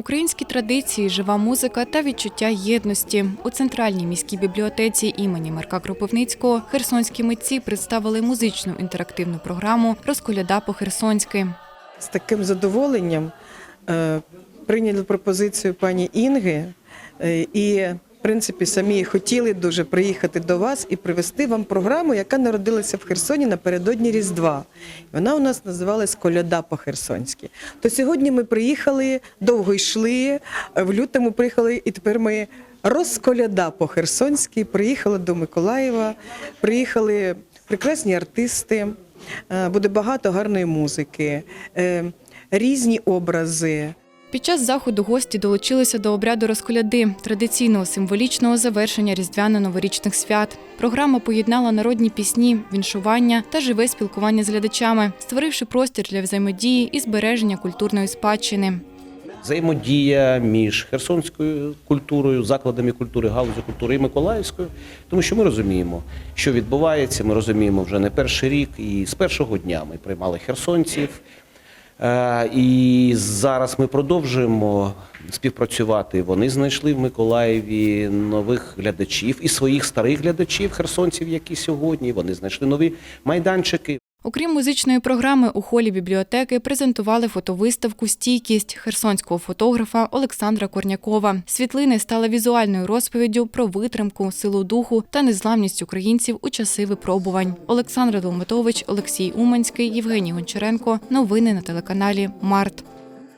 Українські традиції, жива музика та відчуття єдності у центральній міській бібліотеці імені Марка Кропивницького херсонські митці представили музичну інтерактивну програму Розколяда по-херсонськи. З таким задоволенням е, прийняли пропозицію пані Інги е, і, принципі, самі хотіли дуже приїхати до вас і привезти вам програму, яка народилася в Херсоні напередодні Різдва. Вона у нас називалась Коляда по-херсонськи. То сьогодні ми приїхали, довго йшли, е, в лютому приїхали, і тепер ми розколяда по-херсонськи, приїхали до Миколаєва, приїхали прекрасні артисти. Е, Буде багато гарної музики, е, різні образи. Під час заходу гості долучилися до обряду розколяди, традиційного символічного завершення різдвяно-новорічних свят. Програма поєднала народні пісні, віншування та живе спілкування з глядачами, створивши простір для взаємодії і збереження культурної спадщини. взаємодія між херсонською культурою, закладами культури, галузю культури і Миколаївською, тому що ми розуміємо, що відбувається. Ми розуміємо вже не перший рік, і з першого дня ми приймали херсонців. Е, І зараз ми продовжуємо співпрацювати. Вони знайшли в Миколаєві нових глядачів і своїх старих глядачів, херсонців, які сьогодні. Вони знайшли нові майданчики. Окрім музичної програми, у холі бібліотеки презентували фотовиставку Стійкість херсонського фотографа Олександра Корнякова. Світлини стали візуальною розповіддю про витримку, силу духу та незламність українців у часи випробувань. Олександр Долматович, Олексій Уманський, Євгеній Гончаренко. Новини на телеканалі Март.